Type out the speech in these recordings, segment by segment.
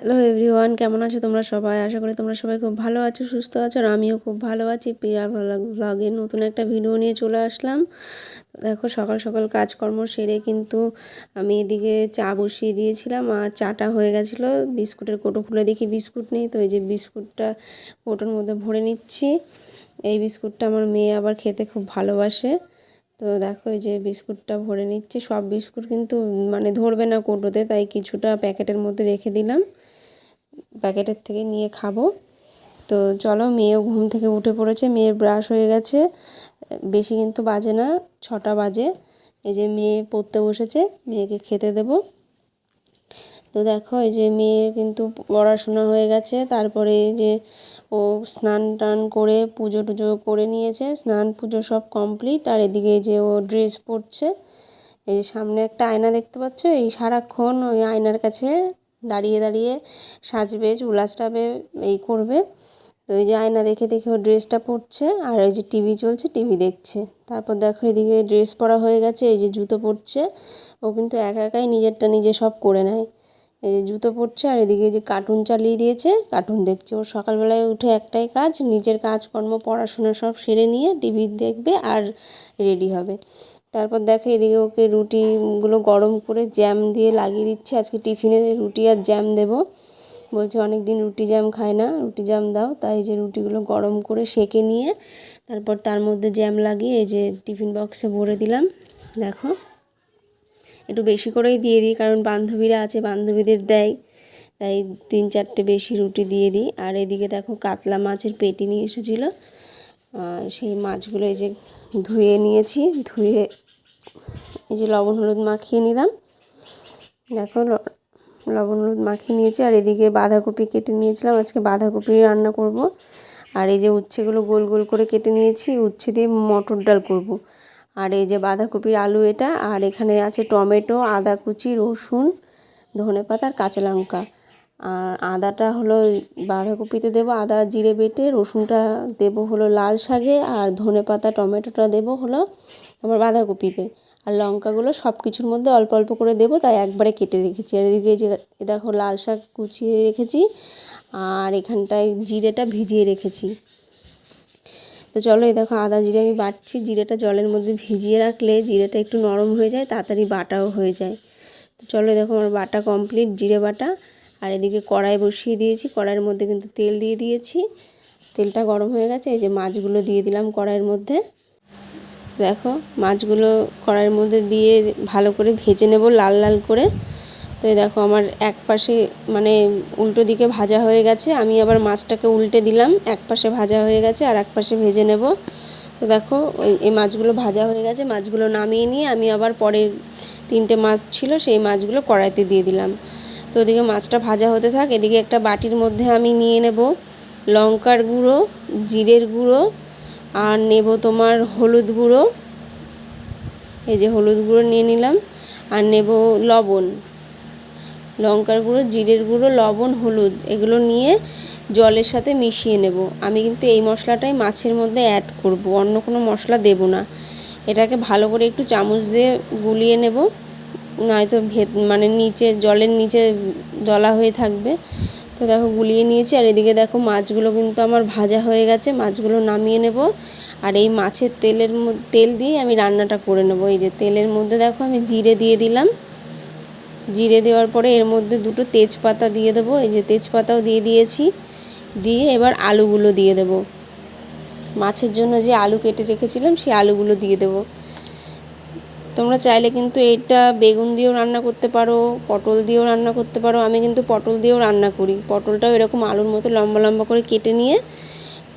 Hello everyone, কেমন আছো তোমরা সবাই? আশা করি তোমরা সবাই খুব ভালো আছো, সুস্থ আছো, আর আমিও খুব ভালো আছি। প্রিয়া ভ্লগে নতুন একটা ভিডিও নিয়ে চলে আসলাম। দেখো, সকাল সকাল কাজকর্ম সেরে কিন্তু আমি এদিকে চা বসিয়ে দিয়েছিলাম, আর চাটা হয়ে গেছিল। বিস্কুটের কোটো খুলে দেখি বিস্কুট নেই, তো এই যে বিস্কুটটা কোটোর মধ্যে ভরে নিচ্ছি। এই বিস্কুটটা আমার মেয়ে আবার খেতে খুব ভালোবাসে। তো দেখো, এই যে বিস্কুটটা ভরে নিচ্ছি। সব বিস্কুট কিন্তু মানে ধরবে না কোটোতে, তাই কিছুটা প্যাকেটের মধ্যে রেখে দিলাম। প্যাকেটের থেকে নিয়ে খাব। তো চলো, মেয়েও ঘুম থেকে উঠে পড়েছে, মেয়ের ব্রাশ হয়ে গেছে। বেশি কিন্তু বাজে না, ছটা বাজে। এই যে মেয়ে পড়তে বসেছে, মেয়েকে খেতে দেব। তো দেখো, এই যে মেয়ের কিন্তু পড়াশোনা হয়ে গেছে, তারপরে যে ও স্নান টান করে পুজো টুজো করে নিয়েছে, স্নান পুজো সব কমপ্লিট। আর এদিকে যে ও ড্রেস পরছে, এই সামনে একটা আয়না দেখতে পাচ্ছ, এই সারাক্ষণ ওই আয়নার কাছে দাঁড়িয়ে দাঁড়িয়ে সাজবে চুল এই করবে। তো এই যে আয়না দেখে দেখে ও ড্রেসটা পরছে আর ওই যে টিভি চলছে, টিভি দেখছে। তারপর দেখো এদিকে ড্রেস পরা হয়ে গেছে, এই যে জুতো পরছে। ও কিন্তু একা একাই নিজেরটা নিজে সব করে নেয়। এই যে জুতো পরছে আর এদিকে যে কার্টুন চালিয়ে দিয়েছে কার্টুন দেখছে। ওর সকালবেলায় উঠে একটাই কাজ, নিজের কাজকর্ম, পড়াশোনা সব সেরে নিয়ে টিভি দেখবে আর রেডি হবে। তারপর দেখে এদিকে ওকে রুটিগুলো গরম করে জ্যাম দিয়ে লাগিয়ে দিচ্ছে। আজকে টিফিনে রুটি আর জ্যাম দেবো। বলছে অনেক দিন রুটি জ্যাম খায় না, রুটি জ্যাম দাও। তাই যে রুটিগুলো গরম করে সেকে নিয়ে তারপর তার মধ্যে জ্যাম লাগিয়ে এই যে টিফিন বক্সে ভরে দিলাম। দেখো, একটু বেশি করেই দিয়ে দিই, কারণ বান্ধবীরা আছে, বান্ধবীদের দেয়। তাই তিন চারটে বেশি রুটি দিয়ে দিই। আর এদিকে দেখো, কাতলা মাছের পেটি নিয়ে এসেছিল। সেই মাছগুলো এই যে ধুয়ে নিয়েছি, ধুয়ে এই যে লবণ হলুদ মাখিয়ে নিলাম। দেখো লবণ হলুদ মাখিয়ে নিয়েছি আর এদিকে বাঁধাকপি কেটে নিয়েছিলাম। আজকে বাঁধাকপি রান্না করব। আর এই যে উচ্ছেগুলো গোল গোল করে কেটে নিয়েছি, উচ্ছে দিয়ে মটর ডাল করব। আর এই যে বাঁধাকপির আলু এটা, আর এখানে আছে টমেটো, আদা কুচি, রসুন, ধনে পাতা আর কাঁচা লঙ্কা। আর আদাটা হলো বাঁধাকপিতে দেবো আদা জিরে বেটে, রসুনটা দেবো হলো লাল শাকে, আর ধনে পাতা, টমেটোটা দেবো হলো তোমার বাঁধাকপিতে। আর লঙ্কাগুলো সব কিছুর মধ্যে অল্প অল্প করে দেবো, তাই একবারে কেটে রেখেছি। আর এদিকে যে দেখো লাল শাক কুচিয়ে রেখেছি, আর এখানটায় জিরেটা ভিজিয়ে রেখেছি। তো চলো এই দেখো আদা জিরে আমি বাটছি, জিরেটা জলের মধ্যে ভিজিয়ে রাখলে জিরেটা একটু নরম হয়ে যায়, তাড়াতাড়ি বাটাও হয়ে যায়। তো চলো দেখো আমার বাটা কমপ্লিট, জিরে বাটা। আর এদিকে কড়াই বসিয়ে দিয়েছি, কড়াইয়ের মধ্যে কিন্তু তেল দিয়ে দিয়েছি। তেলটা গরম হয়ে গেছে, এই যে মাছগুলো দিয়ে দিলাম কড়াইয়ের মধ্যে। দেখো, মাছগুলো কড়াইয়ের মধ্যে দিয়ে ভালো করে ভেজে নেব লাল লাল করে। তো এই দেখো, আমার এক পাশে মানে উল্টো দিকে ভাজা হয়ে গেছে। আমি আবার মাছটাকে উল্টে দিলাম এক পাশে ভাজা হয়ে গেছে আর এক পাশে ভেজে নেব। তো দেখো এই মাছগুলো ভাজা হয়ে গেছে, মাছগুলো নামিয়ে নিয়ে আমি আবার পরের তিনটে মাছ ছিল, সেই মাছগুলো কড়াইতে দিয়ে দিলাম। তো ওদিকে মাছটা ভাজা হতে থাক, এদিকে একটা বাটির মধ্যে আমি নিয়ে নেব লঙ্কার গুঁড়ো, জিরের গুঁড়ো আর নেব তোমার হলুদ গুঁড়ো। এই যে হলুদ গুঁড়ো নিয়ে নিলাম। আর নেব লবণ। লঙ্কার গুঁড়ো, জিরের গুঁড়ো, লবণ, হলুদ, এগুলো নিয়ে জলের সাথে মিশিয়ে নেব। আমি কিন্তু এই মশলাটাই মাছের মধ্যে অ্যাড করব, অন্য কোনো মশলা দেব না। এটাকে ভালো করে একটু চামচ দিয়ে গুলিয়ে নেব। নয়তো ভেত মানে নিচে জলের নিচে দলা হয়ে থাকবে। তো দেখো গুলিয়ে নিয়েছি, আর এদিকে দেখো মাছগুলো কিন্তু আমার ভাজা হয়ে গেছে, মাছগুলো নামিয়ে নেব। আর এই মাছের তেলের তেল দিয়ে আমি রান্নাটা করে নেব। এই যে তেলের মধ্যে দেখো আমি জিরে দিয়ে দিলাম। জিরে দেওয়ার পরে এর মধ্যে দুটো তেজপাতা দিয়ে দেবো। এই যে তেজপাতাও দিয়ে দিয়েছি। দিয়ে এবার আলুগুলো দিয়ে দেবো। মাছের জন্য যে আলু কেটে রেখেছিলাম, সেই আলুগুলো দিয়ে দেবো। তোমরা চাইলে কিন্তু এটা বেগুন দিয়েও রান্না করতে পারো, পটল দিয়েও রান্না করতে পারো। আমি কিন্তু পটল দিয়েও রান্না করি। পটলটাও এরকম আলুর মতো লম্বা লম্বা করে কেটে নিয়ে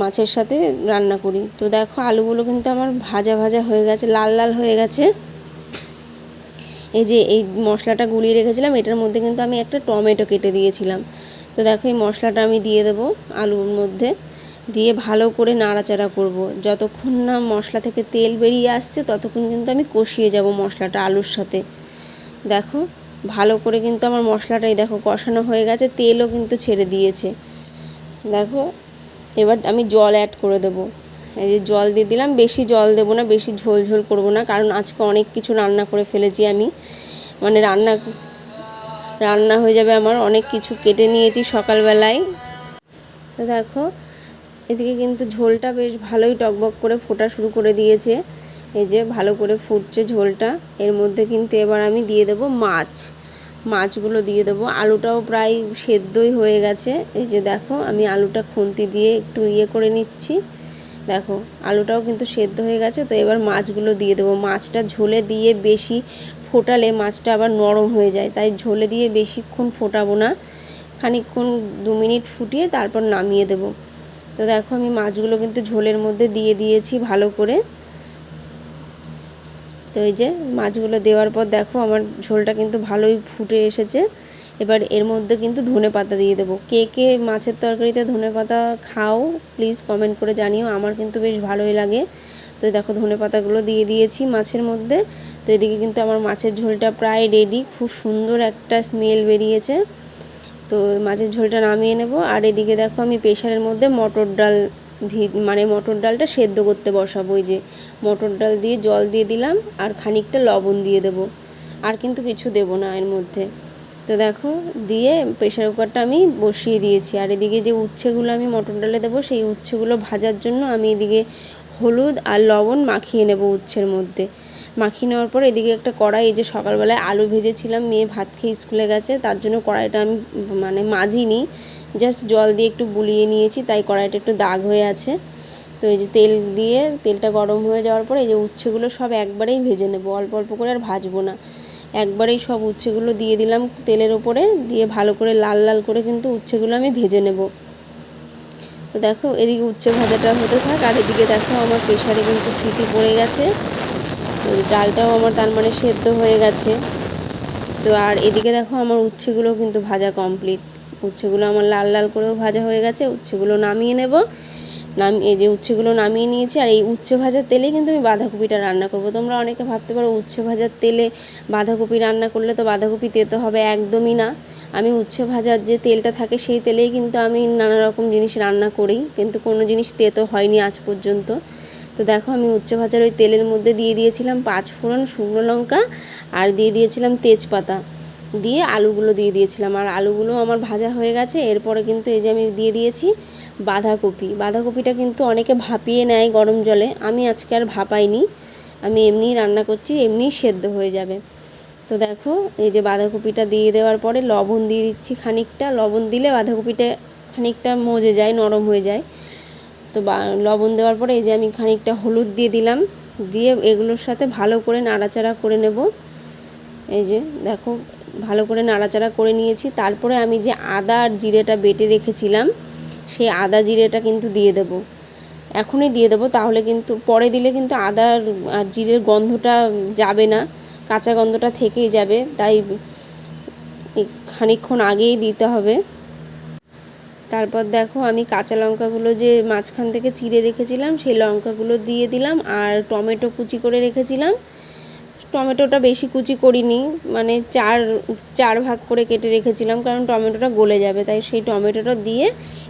মাছের সাথে রান্না করি। তো দেখো, আলুগুলো কিন্তু আমার ভাজা ভাজা হয়ে গেছে, লাল লাল হয়ে গেছে। এই যে এই মশলাটা গুলিয়ে রেখেছিলাম, এটার মধ্যে কিন্তু আমি একটা টমেটো কেটে দিয়েছিলাম। তো দেখো, এই মশলাটা আমি দিয়ে দেবো আলুর মধ্যে। দিয়ে ভালো করে নাড়াচাড়া করব। যতক্ষণ না মশলা থেকে তেল বেরিয়ে আসছে, ততক্ষণ কিন্তু আমি কষিয়ে যাব মশলাটা আলুর সাথে। দেখো, ভালো করে কিন্তু আমার মশলাটাই দেখো কষানো হয়ে গেছে, তেলও কিন্তু ছেড়ে দিয়েছে। দেখো, এবার আমি জল অ্যাড করে দেবো। এই যে জল দিয়ে দিলাম, বেশি জল দেবো না, বেশি ঝোল ঝোল করব না, কারণ আজকে অনেক কিছু রান্না করে ফেলেছি আমি। মানে রান্না রান্না হয়ে যাবে আমার, অনেক কিছু কেটে নিয়েছি সকালবেলায়। দেখো এদিকে কিন্তু ঝোলটা বেশ ভালোই টকবক করে ফোটা শুরু করে দিয়েছে। এই যে ভালো করে ফুটছে ঝোলটা। এর মধ্যে কিন্তু এবার আমি দিয়ে দেব মাছ। মাছগুলো দিয়ে দেবো। আলুটাও প্রায় সেদ্ধই হয়ে গেছে। এই যে দেখো, আমি আলুটা খুন্তি দিয়ে একটু ইয়ে করে নিচ্ছি। দেখো, আলুটাও কিন্তু সেদ্ধ হয়ে গেছে। তো এবার মাছগুলো দিয়ে দেবো। মাছটা ঝোলে দিয়ে বেশি ফোটালে মাছটা আবার নরম হয়ে যায়। তাই ঝোলে দিয়ে বেশিক্ষণ ফোটাবো না। খানিকক্ষণ দু মিনিট ফুটিয়ে তারপর নামিয়ে দেবো। তো দেখো আমি মাছগুলো কিন্তু ঝোলের মধ্যে দিয়ে দিয়েছি ভালো করে। তো এই যে মাছগুলো দেওয়ার পর দেখো আমার ঝোলটা কিন্তু ভালোই ফুটে এসেছে। এবার এর মধ্যে কিন্তু ধনে পাতা দিয়ে দেবো। কে কে মাছের তরকারিতে ধনে পাতা খাও প্লিজ কমেন্ট করে জানিও, আমার কিন্তু বেশ ভালোই লাগে। তো দেখো ধনে পাতাগুলো দিয়ে দিয়েছি মাছের মধ্যে। তো এদিকে কিন্তু আমার মাছের ঝোলটা প্রায় রেডি খুব সুন্দর একটা স্মেল বেরিয়েছে। তো মাছের ঝোলটা নামিয়ে নেব। আর এদিকে দেখো আমি প্রেশারের মধ্যে মটর ডাল মানে মটর ডালটা সেদ্ধ করতে বসাবো। ওই যে মটর ডাল দিয়ে জল দিয়ে দিলাম আর খানিকটা লবণ দিয়ে দেবো। আর কিন্তু কিছু দেবো না এর মধ্যে। তো দেখো, দিয়ে প্রেশার কুকারটা আমি বসিয়ে দিয়েছি। আর এদিকে যে উচ্ছেগুলো আমি মটর ডালে দেবো, সেই উচ্ছেগুলো ভাজার জন্য আমি এদিকে হলুদ আর লবণ মাখিয়ে নেব উচ্ছের মধ্যে। মাখিয়ে নেওয়ার পর এদিকে একটা কড়াই, এই যে সকালবেলায় আলু ভেজেছিলাম, মেয়ে ভাত খেয়ে স্কুলে গেছে, তার জন্য কড়াইটা আমি মানে মাজিনি জাস্ট জল দিয়ে একটু বুলিয়ে নিয়েছি, তাই কড়াইটা একটু দাগ হয়ে আছে। তো এই যে তেল দিয়ে, তেলটা গরম হয়ে যাওয়ার পর এই যে উচ্ছেগুলো সব একবারেই ভেজে নেব, অল্প অল্প করে আর ভাজবো না। একবারেই সব উচ্ছেগুলো দিয়ে দিলাম তেলের ওপরে, দিয়ে ভালো করে লাল লাল করে কিন্তু উচ্ছেগুলো আমি ভেজে নেব। তো দেখো, এদিকে উচ্ছে ভাজাটা হতে থাক, আর এদিকে দেখো আমার প্রেশারে কিন্তু সিটি পড়ে গেছে। ডালটাও আমার তার মানে সেদ্ধ হয়ে গেছে। তো আর এদিকে দেখো আমার উচ্ছেগুলো কিন্তু ভাজা কমপ্লিট উচ্ছেগুলো আমার লাল লাল করেও ভাজা হয়ে গেছে, উচ্ছেগুলো নামিয়ে নেব। নাম, এই যে উচ্ছেগুলো নামিয়ে নিয়েছি, আর এই উচ্ছে ভাজার তেলেই কিন্তু আমি বাঁধাকপিটা রান্না করব। তোমরা অনেকে ভাবতে পারো উচ্ছে ভাজার তেলে বাঁধাকপি রান্না করলে তো বাঁধাকপি তেতো হবে একদমই না। আমি উচ্ছে ভাজার যে তেলটা থাকে সেই তেলেই কিন্তু আমি নানা রকম জিনিস রান্না করি, কিন্তু কোনো জিনিস তেতো হয়নি আজ পর্যন্ত। তো দেখো আমি উচ্ছে ভাজার ওই তেলের মধ্যে দিয়ে দিয়েছিলাম পাঁচ ফোড়ন, শুকনো লঙ্কা আর দিয়ে দিয়েছিলাম তেজপাতা। দিয়ে আলুগুলো দিয়ে দিয়েছিলাম। আর আলুগুলো আমার ভাজা হয়ে গেছে। এরপরে কিন্তু এই যে আমি দিয়ে দিয়েছি বাঁধাকপি। বাঁধাকপিটা কিন্তু অনেকে ভাপিয়ে নেয় গরম জলে। আমি আজকে আর ভাপাইনি। আমি এমনিই রান্না করছি, এমনিই সেদ্ধ হয়ে যাবে। তো দেখো, এই যে বাঁধাকপিটা দিয়ে দেওয়ার পরে লবণ দিয়ে দিচ্ছি খানিকটা। লবণ দিলে বাঁধাকপিটা খানিকটা মজে যায়, নরম হয়ে যায়। তো লবণ দেওয়ার পরে এই যে আমি খানিকটা হলুদ দিয়ে দিলাম। দিয়ে এগুলোর সাথে ভালো করে নাড়াচাড়া করে নেব। এই যে দেখো, ভালো করে নাড়াচাড়া করে নিয়েছি। তারপরে আমি যে আদা আর জিরেটা বেটে রেখেছিলাম, সেই আদা জিরেটা কিন্তু দিয়ে দেব। এখনই দিয়ে দেবো, তাহলে কিন্তু পরে দিলে কিন্তু আদা আর জিরের গন্ধটা যাবে না, কাঁচা গন্ধটা থেকেই যাবে। তাই খানিকক্ষণ আগেই দিতে হবে। তারপর দেখো আমি কাঁচা লঙ্কাগুলো যে মাঝখান থেকে চিড়ে রেখেছিলাম, সেই লঙ্কাগুলো দিয়ে দিলাম আর টমেটো কুচি করে রেখেছিলাম। টমেটোটা বেশি কুচি করিনি মানে চার চার ভাগ করে কেটে রেখেছিলাম কারণ টমেটোটা গলে যাবে, তাই সেই টমেটোটা দিয়ে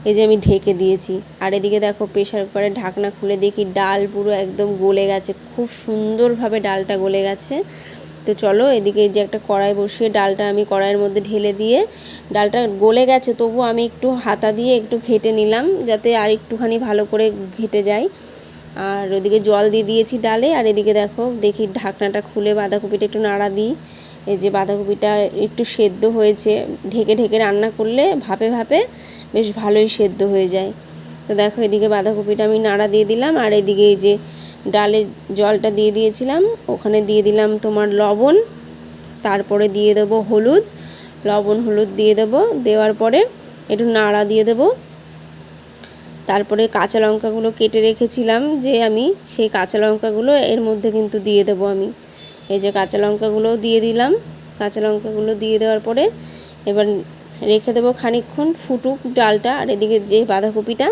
এই যে আমি ঢেকে দিয়েছি। আর এদিকে দেখো প্রেশার কুকারে ঢাকনা খুলে দেখি ডাল পুরো একদম গলে গেছে, খুব সুন্দরভাবে ডালটা গলে গেছে। তো চলো এদিকে যে একটা কড়াই বসিয়ে ডালটা আমি কড়াইয়ের মধ্যে ঢেলে দিয়ে ডালটা গলে গেছে, তবু আমি একটু হাতা দিয়ে একটু ঘেটে নিলাম যাতে আর একটুখানি ভালো করে ঘেটে যায়। আর ওদিকে জল দিয়ে দিয়েছি ডালে, আর এদিকে দেখো, দেখি ঢাকনাটা খুলে বাঁধাকপিটা একটু নাড়া দিই। এই যে বাঁধাকপিটা একটু সেদ্ধ হয়েছে, ঢেকে ঢেকে রান্না করলে ভাপে ভাপে বেশ ভালোই সেদ্ধ হয়ে যায়। তো দেখো এদিকে বাঁধাকপিটা আমি নাড়া দিয়ে দিলাম, আর এদিকে এই যে ডালে জলটা দিয়ে দিয়েছিলাম, ওখানে দিয়ে দিলাম তোমার লবণ, তারপরে দিয়ে দেবো হলুদ, লবণ হলুদ দিয়ে দেবো, দেওয়ার পরে একটু নাড়া দিয়ে দেবো। তারপরে কাঁচা লঙ্কাগুলো কেটে রেখেছিলাম যে আমি, সেই কাঁচা লঙ্কাগুলো এর মধ্যে কিন্তু দিয়ে দেবো আমি। এই যে কাঁচা লঙ্কাগুলোও দিয়ে দিলাম, কাঁচা লঙ্কাগুলো দিয়ে দেওয়ার পরে এবার রেখে দেবো খানিকক্ষণ ফুটুক ডালটা। আর এদিকে যে বাঁধাকপিটা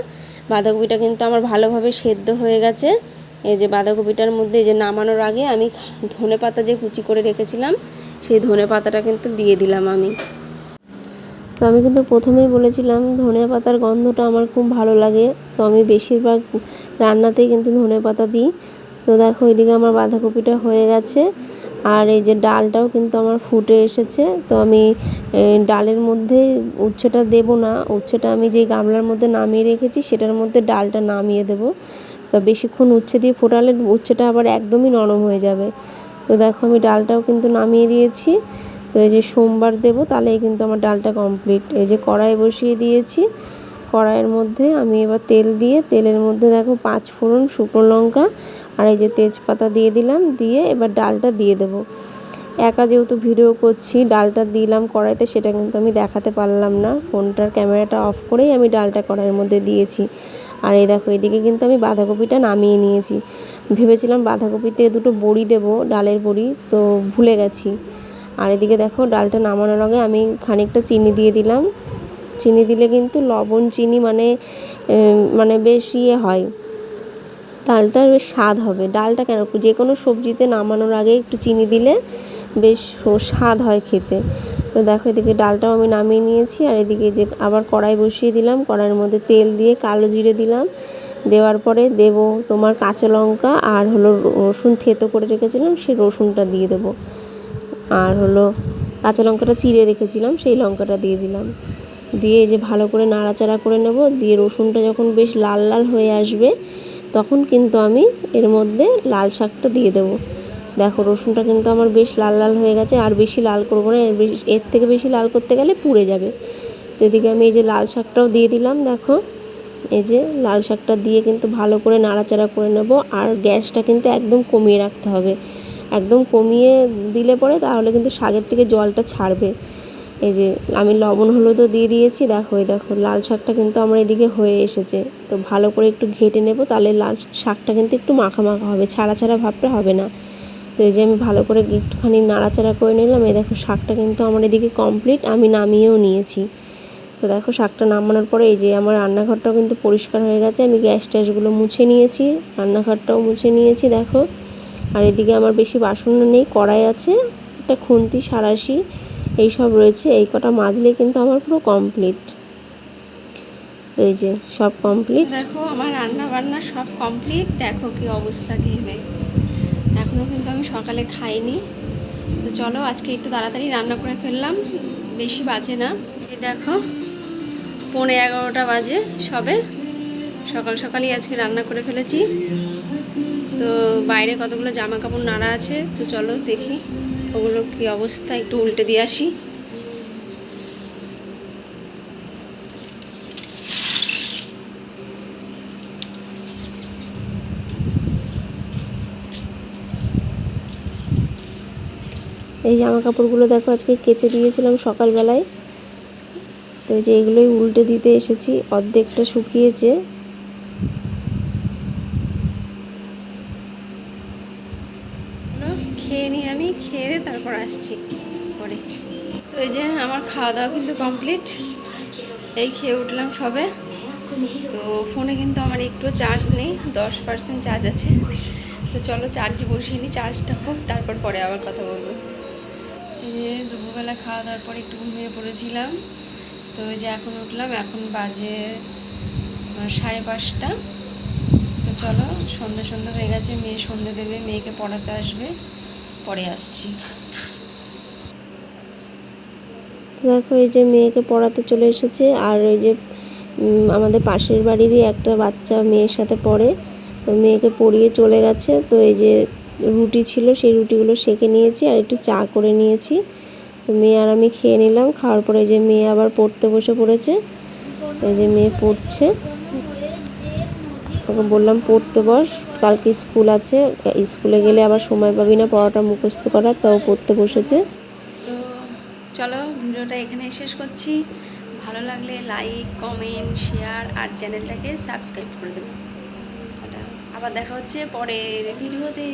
বাঁধাকপিটা কিন্তু আমার ভালোভাবে সেদ্ধ হয়ে গেছে। এই যে বাঁধাকপিটার মধ্যে যে নামানোর আগে আমি ধনে পাতা যে কুচি করে রেখেছিলাম, সেই ধনে পাতাটা কিন্তু দিয়ে দিলাম আমি। তো আমি কিন্তু প্রথমেই বলেছিলাম, ধনে পাতার গন্ধটা আমার খুব ভালো লাগে। তো আমি বেশিরভাগ রান্নাতেই কিন্তু ধনে পাতা দিই। তো দেখো ওইদিকে আমার বাঁধাকপিটা হয়ে গেছে। আর এই যে ডালটাও কিন্তু আমার ফুটে এসেছে। তো আমি ডালের মধ্যে উচ্ছেটা দেব না। উচ্ছেটা আমি যেই গামলার মধ্যে নামিয়ে রেখেছি, সেটার মধ্যে ডালটা নামিয়ে দেব। তো বেশিক্ষণ উচ্ছে দিয়ে ফোটালে উচ্ছেটা আবার একদমই নরম হয়ে যাবে। তো দেখো আমি ডালটাও কিন্তু নামিয়ে দিয়েছি। তো এই যে সোমবার দেবো তাহলেই কিন্তু আমার ডালটা কমপ্লিট এই যে কড়াই বসিয়ে দিয়েছি, কড়াইয়ের মধ্যে আমি এবার তেল দিয়ে, তেলের মধ্যে দেখো পাঁচ ফোড়ন শুকনো লঙ্কা আর এই যে তেজপাতা দিয়ে দিলাম, দিয়ে এবার ডালটা দিয়ে দেবো। একা যেহেতু ভিডিও করছি, ডালটা দিলাম কড়াইতে, সেটা কিন্তু আমি দেখাতে পারলাম না। ফোনটার ক্যামেরাটা অফ করেই আমি ডালটা কড়াইয়ের মধ্যে দিয়েছি। আর এই দেখো, এদিকে কিন্তু আমি বাঁধাকপিটা নামিয়ে নিয়েছি। ভেবেছিলাম বাঁধাকপিতে দুটো বড়ি দেবো, ডালের বড়ি, তো ভুলে গেছি। আর এদিকে দেখো, ডালটা নামানোর আগে আমি খানিকটা চিনি দিয়ে দিলাম। চিনি দিলে কিন্তু লবণ, চিনি মানে মানে বেশ ইয়ে হয়। ডালটা বেশ স্বাদ হবে। ডালটা কেন, যে কোনো সবজিতে নামানোর আগে একটু চিনি দিলে বেশ স্বাদ হয় খেতে। তো দেখো এদিকে ডালটাও আমি নামিয়ে নিয়েছি, আর এদিকে যে আবার কড়াই বসিয়ে দিলাম, কড়াইয়ের মধ্যে তেল দিয়ে কালো জিরে দিলাম। দেওয়ার পরে দেব তোমার কাঁচা লঙ্কা আর হলো রসুন থেতো করে রেখেছিলাম, সেই রসুনটা দিয়ে দেবো। আর হলো কাঁচা লঙ্কাটা চিড়ে রেখেছিলাম, সেই লঙ্কাটা দিয়ে দিলাম। দিয়ে যে ভালো করে নাড়াচাড়া করে নেব, দিয়ে রসুনটা যখন বেশ লাল লাল হয়ে আসবে, তখন কিন্তু আমি এর মধ্যে লাল শাকটা দিয়ে দেবো। দেখো, রসুনটা কিন্তু আমার বেশ লাল লাল হয়ে গেছে, আর বেশি লাল করব না, এর থেকে বেশি লাল করতে গেলে পুড়ে যাবে। তো এদিকে আমি এই যে লাল শাকটাও দিয়ে দিলাম, দেখো। এই যে লাল শাকটা দিয়ে কিন্তু ভালো করে নাড়াচাড়া করে নেব, আর গ্যাসটা কিন্তু একদম কমিয়ে রাখতে হবে। একদম কমিয়ে দিলে পরে তাহলে কিন্তু শাকের থেকে জলটা ছাড়বে। এই যে আমি লবণ, হলুদও দিয়ে দিয়েছি, দেখো, এই দেখো, লাল শাকটা কিন্তু আমার এদিকে হয়ে এসেছে। তো ভালো করে একটু ঘেটে নেব, তাহলে লাল শাকটা কিন্তু একটু মাখা মাখা হবে, ছাড়া ছাড়া ভাবটা হবে না। তো এই যে আমি ভালো করে একটুখানি নাড়াচাড়া করে নিলাম। এই দেখো শাকটা কিন্তু আমার এদিকে কমপ্লিট আমি নামিয়েও নিয়েছি। তো দেখো শাকটা নামানোর পরে এই যে আমার রান্নাঘরটাও কিন্তু পরিষ্কার হয়ে গেছে। আমি গ্যাস ট্যাসগুলো মুছে নিয়েছি, রান্নাঘরটাও মুছে নিয়েছি, দেখো। আর এদিকে আমার বেশি বাসন নেই, কড়াই আছে, একটা খুন্তি, সারাশি, এই সব রয়েছে। এই কটা মাজলে কিন্তু আমার পুরো কমপ্লিট এই যে সব কমপ্লিট দেখো আমার রান্না বান্না সব কমপ্লিট দেখো কি অবস্থা ঘেমে এখনও কিন্তু আমি সকালে খাইনি। তো চলো আজকে একটু তাড়াতাড়ি রান্না করে ফেললাম, বেশি বাজে না। দেখো, পৌনে এগারোটা বাজে সবে। সকাল সকালই আজকে রান্না করে ফেলেছি। তো বাইরে কতগুলো জামা কাপড় নাড়া আছে, তো চলো দেখি ওগুলো কি অবস্থা, একটু উল্টে দিয়ে আসি। এই জামা কাপড়গুলো দেখো, আজকে কেচে দিয়েছিলাম সকালবেলায়। তো যে এগুলোই উল্টে দিতে এসেছি, অর্ধেকটা শুকিয়েছে। খেয়ে নিই আমি, খেয়ে তারপর আসছি পরে। তো এই যে আমার খাওয়া দাওয়া কিন্তু কমপ্লিট, এই খেয়ে উঠলাম সবে। তো ফোনে কিন্তু আমার একটু চার্জ নেই, দশ পার্সেন্ট চার্জ আছে। তো চলো চার্জে বসিয়ে নিই চার্জটা হোক, তারপর পরে আবার কথা বলব। এই যে দুপুরবেলা খাওয়া দাওয়ার পর একটু ঘুমিয়ে পড়েছিলাম। তো এই যে এখন উঠলাম, এখন বাজে সাড়ে পাঁচটা। তো চলো সন্ধ্যে সন্ধ্যে হয়ে গেছে, মেয়ে সন্ধ্যে দেবে, মেয়েকে পড়াতে আসবে, পরে আসছি। দেখো, এই যে মেয়েকে পড়াতে চলে এসেছে, আর ওই যে আমাদের পাশের বাড়িরই একটা বাচ্চা মেয়ের সাথে পড়ে। তো মেয়েকে পড়িয়ে চলে গেছে, তো এই যে রুটি ছিল, সেই রুটিগুলো সেকে নিয়েছি আর একটু চা করে নিয়েছি। তো মেয়ে আর আমি খেয়ে নিলাম। খাওয়ার পরে যে মেয়ে আবার পড়তে বসে পড়েছে, এই যে মেয়ে পড়ছে। ওকে বললাম, পড়তে বস, কালকে স্কুল আছে, স্কুলে গেলে আবার সময় পাবি না, পড়াটা মুখস্থ করার তাও পড়তে বসেছে। তো চলো, ভিডিওটা এখানে শেষ করছি। ভালো লাগলে লাইক কমেন্ট শেয়ার আর চ্যানেলটাকে সাবস্ক্রাইব করে দেবে। আবার দেখা হচ্ছে পরের ভিডিওতে।